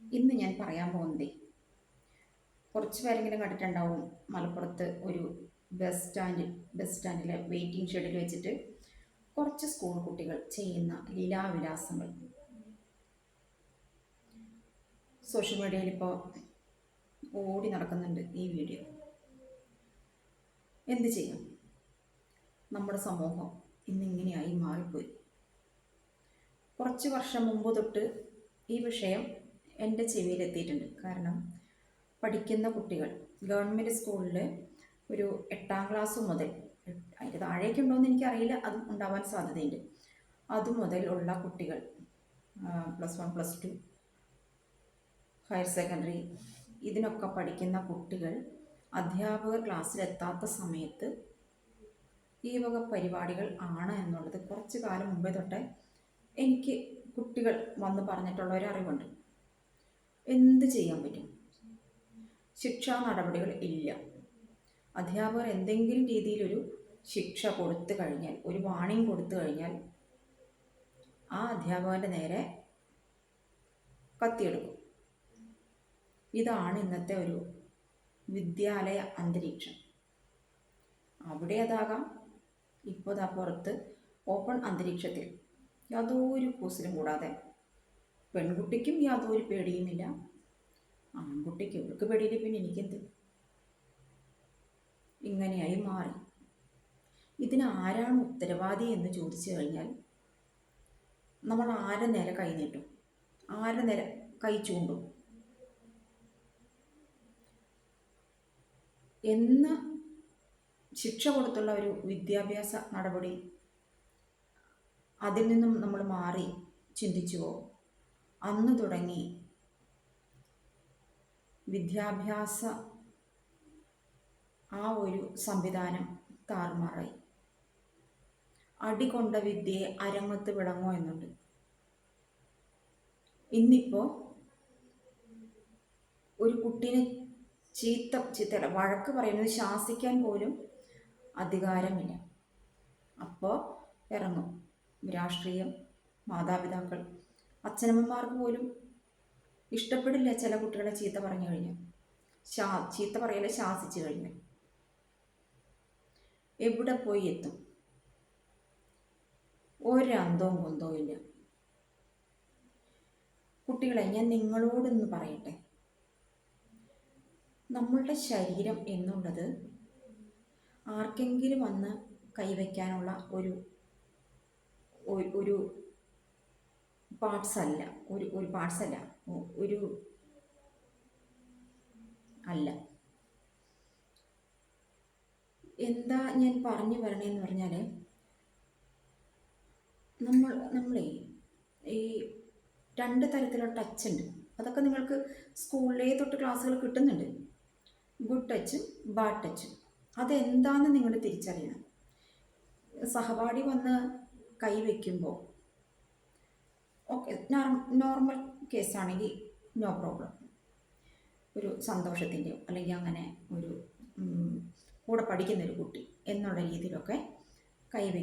ഇന്ന് ഞാൻ പറയാൻ പോകുന്നത് കുറച്ച് പേരെങ്കിലും കണ്ടിട്ടുണ്ടാവും. മലപ്പുറത്ത് ഒരു ബസ് സ്റ്റാൻഡ് ബസ് സ്റ്റാൻഡിലെ വെയിറ്റിംഗ് ഷെഡിൽ വെച്ചിട്ട് കുറച്ച് സ്കൂൾ കുട്ടികൾ ചെയ്യുന്ന ലീലാവിലാസങ്ങൾ. സോഷ്യൽ മീഡിയയിൽ ഇപ്പോൾ ഓടി നടക്കുന്നുണ്ട് ഈ വീഡിയോ എന്ത് ചെയ്യും? നമ്മുടെ സമൂഹം ഇന്നിങ്ങനെയായി മാറിപ്പോയി. കുറച്ച് വർഷം മുമ്പ് തൊട്ട് ഈ വിഷയം എന്റെ ചെവിയിലെത്തിയിട്ടുണ്ട്. കാരണം പഠിക്കുന്ന കുട്ടികൾ ഗവൺമെന്റ് സ്കൂളിൽ ഒരു എട്ടാം ക്ലാസ് മുതൽ അതിന്റെ താഴേക്ക് ഉണ്ടോയെന്ന് എനിക്കറിയില്ല അത് ഉണ്ടാവാൻ സാധ്യതയുണ്ട്. അതു മുതൽ ഉള്ള കുട്ടികൾ plus one plus two higher secondary ഇതിനൊക്കെ പഠിക്കുന്ന കുട്ടികൾ അധ്യാപകർ ക്ലാസ്സിലെത്താത്ത സമയത്ത് ഈ വക പരിപാടികൾ ആണ് എന്നുള്ളത് കുറച്ച് കാലം മുമ്പേ തൊട്ടേ എനിക്ക് കുട്ടികൾ വന്ന് പറഞ്ഞിട്ടുള്ള അറിവുണ്ട്. എന്ത് ചെയ്യാൻ പറ്റും? ശിക്ഷാ നടപടികൾ ഇല്ല. അധ്യാപകർ എന്തെങ്കിലും രീതിയിലൊരു ശിക്ഷ കൊടുത്തു കഴിഞ്ഞാൽ ഒരു വാണിംഗ് കൊടുത്തു കഴിഞ്ഞാൽ ആ അധ്യാപകന്റെ നേരെ കത്തിയെടുക്കും. ഇതാണ് ഇന്നത്തെ ഒരു വിദ്യാലയ അന്തരീക്ഷം. അവിടെ അതാകാം ഇപ്പോൾ ദാ പുറത്ത് ഓപ്പൺ അന്തരീക്ഷത്തിൽ. യാതൊരു കൂസലും കൂടാതെ. പെൺകുട്ടിക്കും യാതൊരു പേടിയുമില്ല. ആൺകുട്ടിക്ക് ഇവൾക്ക് പേടിയില്ല പിന്നെ എനിക്കെന്ത്? ഇങ്ങനെയായി മാറി. ഇതിന് ആരാണ് ഉത്തരവാദി എന്ന് ചോദിച്ചു കഴിഞ്ഞാൽ നമ്മൾ ആരെ നേരെ കൈ നീട്ടും? ആരെ നേരെ കൈ ചൂണ്ടും? എന്ന് ശിക്ഷ കൊടുത്തുള്ള ഒരു വിദ്യാഭ്യാസ നടപടി അതിൽ നിന്നും നമ്മൾ മാറി ചിന്തിച്ചുവോ അന്ന് തുടങ്ങി വിദ്യാഭ്യാസ ആ ഒരു സംവിധാനം താറുമാറായി. അടികൊണ്ട വിദ്യയെ അരങ്ങത്ത് വിളങ്ങോ എന്നുണ്ട്. ഇന്നിപ്പോൾ ഒരു കുട്ടീനെ ചീത്ത ചീത്ത വഴക്ക് പറയുന്നത് ശാസിക്കാൻ പോലും അധികാരമില്ല. അപ്പോൾ ഇറങ്ങും. രാഷ്ട്രീയം മാതാപിതാക്കൾ അച്ഛനമ്മമാർക്ക് പോലും ഇഷ്ടപ്പെടില്ല ചില കുട്ടികളെ ചീത്ത പറഞ്ഞു കഴിഞ്ഞാൽ. ശാ ചീത്ത പറയലെ ശാസിച്ചു കഴിഞ്ഞാൽ. എവിടെ പോയി എത്തും? ഒരന്തവും കൊന്തോ ഇല്ല. കുട്ടികളെ ഞാൻ നിങ്ങളോടൊന്ന് പറയട്ടെ? നമ്മളുടെ ശരീരം എന്നുള്ളത് ആർക്കെങ്കിലും വന്ന് കൈവയ്ക്കാനുള്ള ഒരു ഒരു പാർട്സ് അല്ല ഒരു ഒരു പാർട്സ് അല്ല ഒരു അല്ല. എന്താ ഞാൻ പറഞ്ഞു വരണേന്ന് പറഞ്ഞാൽ നമ്മൾ നമ്മളേ ഈ രണ്ട് തരത്തിലുള്ള ടച്ച് ഉണ്ട് അതൊക്കെ നിങ്ങൾക്ക് സ്കൂളിലേ തൊട്ട് ക്ലാസ്സുകൾ കിട്ടുന്നുണ്ട്. ഗുഡ് ടച്ചും ബാഡ് ടച്ചും. അതെന്താണെന്ന് നിങ്ങൾ തിരിച്ചറിയണം. സഹപാഠി വന്ന് കൈ വയ്ക്കുമ്പോൾ ഓക്കെ നോർമൽ കേസാണെങ്കിൽ നോ പ്രോബ്ലം. ഒരു സന്തോഷത്തിന്റെയോ അല്ലെങ്കിൽ അങ്ങനെ ഒരു കൂടെ പഠിക്കുന്ന ഒരു കുട്ടി എന്നുള്ള രീതിയിലൊക്കെ കൈ വെ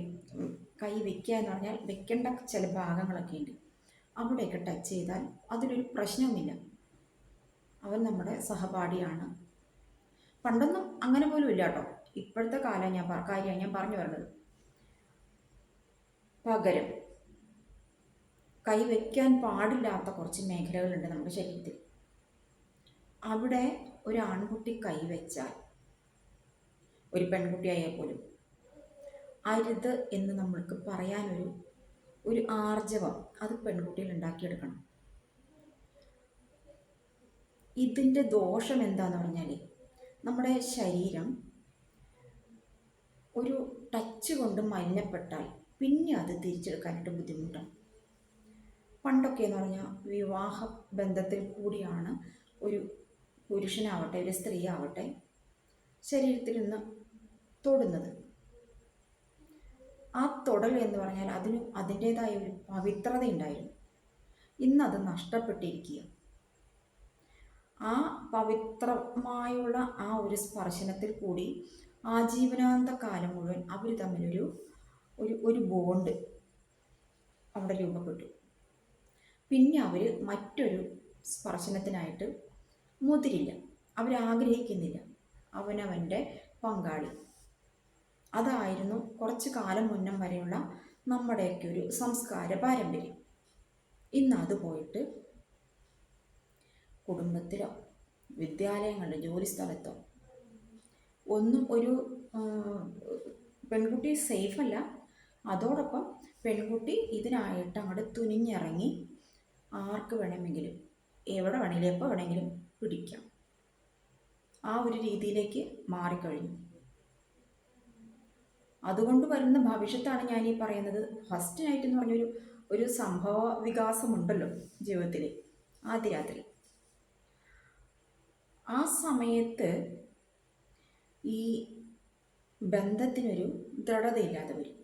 കൈ എന്ന് പറഞ്ഞാൽ വെക്കേണ്ട ചില ഭാഗങ്ങളൊക്കെ ഉണ്ട്. അവിടെയൊക്കെ ടച്ച് ചെയ്താൽ അതിനൊരു പ്രശ്നവുമില്ല അവൻ നമ്മുടെ സഹപാഠിയാണ്. പണ്ടൊന്നും അങ്ങനെ പോലും ഇല്ല കേട്ടോ. ഇപ്പോഴത്തെ കാലം ഞാൻ കാര്യമാണ് ഞാൻ പറഞ്ഞു വരുന്നത്. പകരം. കൈവയ്ക്കാൻ പാടില്ലാത്ത കുറച്ച് മേഖലകളുണ്ട് നമ്മുടെ ശരീരത്തിൽ. അവിടെ ഒരു ആൺകുട്ടി കൈവച്ചാൽ ഒരു പെൺകുട്ടിയായാൽ പോലും അരുത് എന്ന് നമ്മൾക്ക് പറയാനൊരു ഒരു ആർജവം അത് പെൺകുട്ടികൾ ഉണ്ടാക്കിയെടുക്കണം. ഇതിന്റെ ദോഷം എന്താന്ന് പറഞ്ഞാൽ നമ്മുടെ ശരീരം ഒരു ടച്ച് കൊണ്ട് മലിനപ്പെട്ടാൽ പിന്നെ അത് തിരിച്ചെടുക്കാനായിട്ട് ബുദ്ധിമുട്ടാണ്. പണ്ടൊക്കെ എന്ന് പറഞ്ഞാൽ വിവാഹ ബന്ധത്തിൽ കൂടിയാണ് ഒരു പുരുഷനാവട്ടെ ഒരു സ്ത്രീ ആവട്ടെ ശരീരത്തിൽ നിന്ന് തൊടുന്നത്. ആ തൊടൽ എന്ന് പറഞ്ഞാൽ അതിന് അതിന്റേതായ ഒരു പവിത്രത ഉണ്ടായിരുന്നു ഇന്നത് നഷ്ടപ്പെട്ടിരിക്കുക ആ പവിത്രമായുള്ള ആ ഒരു സ്പർശനത്തിൽ കൂടി ആജീവനാന്ത കാലം മുഴുവൻ അവർ തമ്മിലൊരു ഒരു ഒരു ബോണ്ട് അവിടെ രൂപപ്പെട്ടു. പിന്നെ അവർ മറ്റൊരു സ്പർശനത്തിനായിട്ട് മുതിരില്ല. അവരാഗ്രഹിക്കുന്നില്ല അവനവന്റെ പങ്കാളി. അതായിരുന്നു കുറച്ച് കാലം മുന്നം വരെയുള്ള നമ്മുടെയൊക്കെ ഒരു സംസ്കാര പാരമ്പര്യം. ഇന്ന് അത് പോയിട്ട് കുടുംബത്തിലോ വിദ്യാലയങ്ങളിലോ ജോലി സ്ഥലത്തോ ഒന്നും ഒരു പെൺകുട്ടി സേഫല്ല അതോടൊപ്പം പെൺകുട്ടി ഇതിനായിട്ട് അങ്ങോട്ട് തുനിഞ്ഞിറങ്ങി ആർക്ക് വേണമെങ്കിലും എവിടെ വേണമെങ്കിലും എപ്പോൾ വേണമെങ്കിലും പിടിക്കാം. ആ ഒരു രീതിയിലേക്ക് മാറിക്കഴിഞ്ഞു. അതുകൊണ്ട് വരുന്ന ഭവിഷ്യത്താണ് ഞാൻ ഈ പറയുന്നത്. ഫസ്റ്റ് നൈറ്റ് എന്ന് പറഞ്ഞൊരു ഒരു സംഭവ വികാസമുണ്ടല്ലോ ജീവിതത്തിൽ ആദ്യ രാത്രി ആ സമയത്ത് ഈ ബന്ധത്തിനൊരു ദൃഢതയില്ലാതെ വരും.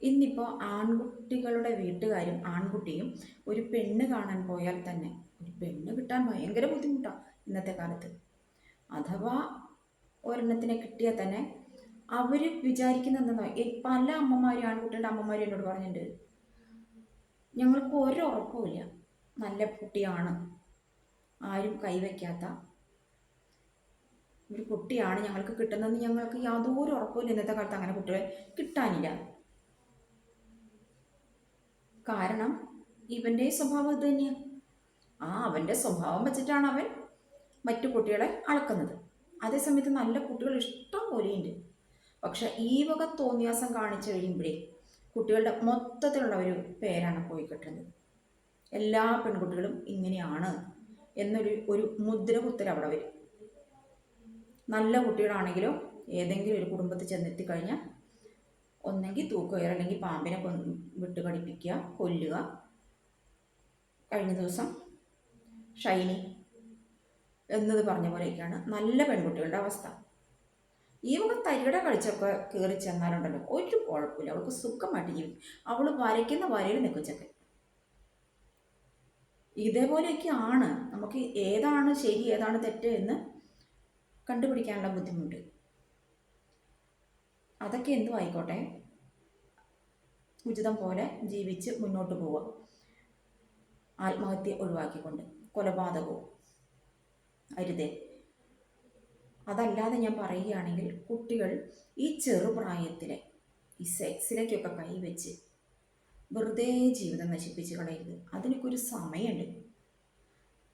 ഇന്നിപ്പോൾ ആൺകുട്ടികളുടെ വീട്ടുകാരും ആൺകുട്ടിയും ഒരു പെണ്ണ് കാണാൻ പോയാൽ തന്നെ ഒരു പെണ്ണ് കിട്ടാൻ ഭയങ്കര ബുദ്ധിമുട്ടാണ് ഇന്നത്തെ കാലത്ത്. അഥവാ ഒരെണ്ണത്തിനെ കിട്ടിയാൽ തന്നെ അവർ വിചാരിക്കുന്ന പല അമ്മമാരും ആൺകുട്ടികളുടെ അമ്മമാരും എന്നോട് പറഞ്ഞിട്ടുണ്ട്. ഞങ്ങൾക്ക് ഒരു ഉറപ്പുമില്ല നല്ല കുട്ടിയാണ്. ആരും കൈവയ്ക്കാത്ത ഒരു കുട്ടിയാണ് ഞങ്ങൾക്ക് കിട്ടുന്നതെന്ന് ഞങ്ങൾക്ക് യാതൊരു ഉറപ്പുമില്ല ഇന്നത്തെ കാലത്ത് അങ്ങനെ കുട്ടികളെ കിട്ടാനില്ല. കാരണം ഇവന്റെ സ്വഭാവം ഇത് തന്നെയാണ് ആ അവന്റെ സ്വഭാവം വെച്ചിട്ടാണ് അവൻ മറ്റു കുട്ടികളെ അളക്കുന്നത്. അതേസമയത്ത് നല്ല കുട്ടികൾ ഇഷ്ടം പോലെയുണ്ട്. പക്ഷെ ഈ വക തോന്നിയാസം കാണിച്ചു കഴിയുമ്പോഴേ കുട്ടികളുടെ മൊത്തത്തിലുള്ള ഒരു പേരാണ് പോയി കിട്ടുന്നത്. എല്ലാ പെൺകുട്ടികളും ഇങ്ങനെയാണ് എന്നൊരു ഒരു മുദ്ര കുത്തൽ അവിടെ വരും. നല്ല കുട്ടികളാണെങ്കിലോ ഏതെങ്കിലും ഒരു കുടുംബത്തിൽ ചെന്നെത്തി കഴിഞ്ഞാൽ ഒന്നെങ്കിൽ തൂക്കുകയർ അല്ലെങ്കിൽ പാമ്പിനെ വിട്ട് പഠിപ്പിക്കുക കൊല്ലുക. കഴിഞ്ഞ ദിവസം ഷൈനി എന്നത് പറഞ്ഞ പോലെയൊക്കെയാണ്. നല്ല പെൺകുട്ടികളുടെ അവസ്ഥ. ഈ വക തരികട കളിച്ചൊക്കെ കയറി ചെന്നാലുണ്ടല്ലോ ഒരു കുഴപ്പമില്ല. അവൾക്ക് സുഖമായിട്ട് ജീവിക്കും അവൾ വരയ്ക്കുന്ന വരയിൽ നിൽക്കും ചെക്കൻ. ഇതേപോലെയൊക്കെ ആണ്. നമുക്ക് ഏതാണ് ശരി ഏതാണ് തെറ്റ് എന്ന് കണ്ടുപിടിക്കാനുള്ള ബുദ്ധിമുട്ട്. അതൊക്കെ എന്തും ആയിക്കോട്ടെ? ഉചിതം പോലെ ജീവിച്ച് മുന്നോട്ട് പോവുക. ആത്മഹത്യ ഒഴിവാക്കിക്കൊണ്ട് കൊലപാതകവും. അരുതേ. അതല്ലാതെ ഞാൻ പറയുകയാണെങ്കിൽ കുട്ടികൾ ഈ ചെറുപ്രായത്തിലെ ഈ സെക്സിലേക്കൊക്കെ കൈവച്ച് വെറുതെ ജീവിതം നശിപ്പിച്ച് കളയരുത്. അതിനൊക്കെ ഒരു സമയമുണ്ട്.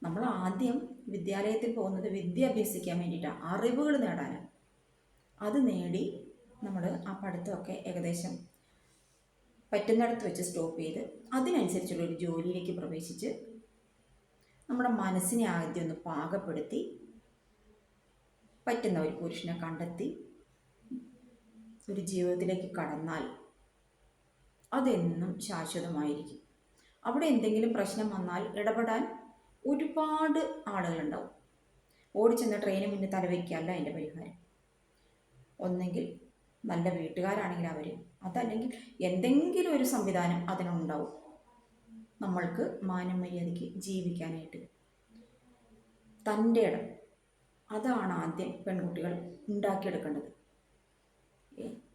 നമ്മൾ ആദ്യം വിദ്യാലയത്തിൽ പോകുന്നത് വിദ്യ അഭ്യസിക്കാൻ വേണ്ടിയിട്ടാണ്. അറിവുകൾ നേടാനാണ്. അത് നേടി നമ്മൾ ആ പഠിത്തമൊക്കെ ഏകദേശം പറ്റുന്നിടത്ത് വെച്ച് സ്റ്റോപ്പ് ചെയ്ത് അതിനനുസരിച്ചുള്ള ഒരു ജോലിയിലേക്ക് പ്രവേശിച്ച് നമ്മുടെ മനസ്സിനെ ആദ്യം ഒന്ന് പാകപ്പെടുത്തി പറ്റുന്ന ഒരു പുരുഷനെ കണ്ടെത്തി ഒരു ജീവിതത്തിലേക്ക് കടന്നാൽ അതെന്നും ശാശ്വതമായിരിക്കും. അവിടെ എന്തെങ്കിലും പ്രശ്നം വന്നാൽ ഇടപെടാൻ ഒരുപാട് ആളുകളുണ്ടാവും. ഓടിച്ചെന്ന ട്രെയിന് മുന്നിൽ തലവയ്ക്കല്ല അതിന്റെ പരിഹാരം. ഒന്നെങ്കിൽ നല്ല വീട്ടുകാരാണെങ്കിൽ അവർ അതല്ലെങ്കിൽ എന്തെങ്കിലും ഒരു സംവിധാനം അതിനുണ്ടാവും. നമ്മൾക്ക് മാനം മര്യാദയ്ക്ക് ജീവിക്കാനായിട്ട്. തന്റെ ഇടം. അതാണ് ആദ്യം പെൺകുട്ടികൾ ഉണ്ടാക്കിയെടുക്കേണ്ടത്.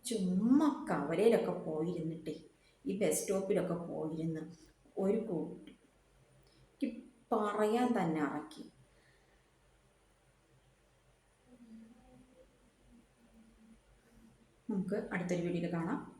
ചുമ്മാ കവലയിലൊക്കെ പോയിരുന്നിട്ടേ ഈ ബസ് സ്റ്റോപ്പിലൊക്കെ പോയിരുന്ന് ഒരു കൂട്ടി. പറയാൻ തന്നെ ഇറക്കി നമുക്ക് അടുത്തൊരു വീഡിയോയിൽ കാണാം.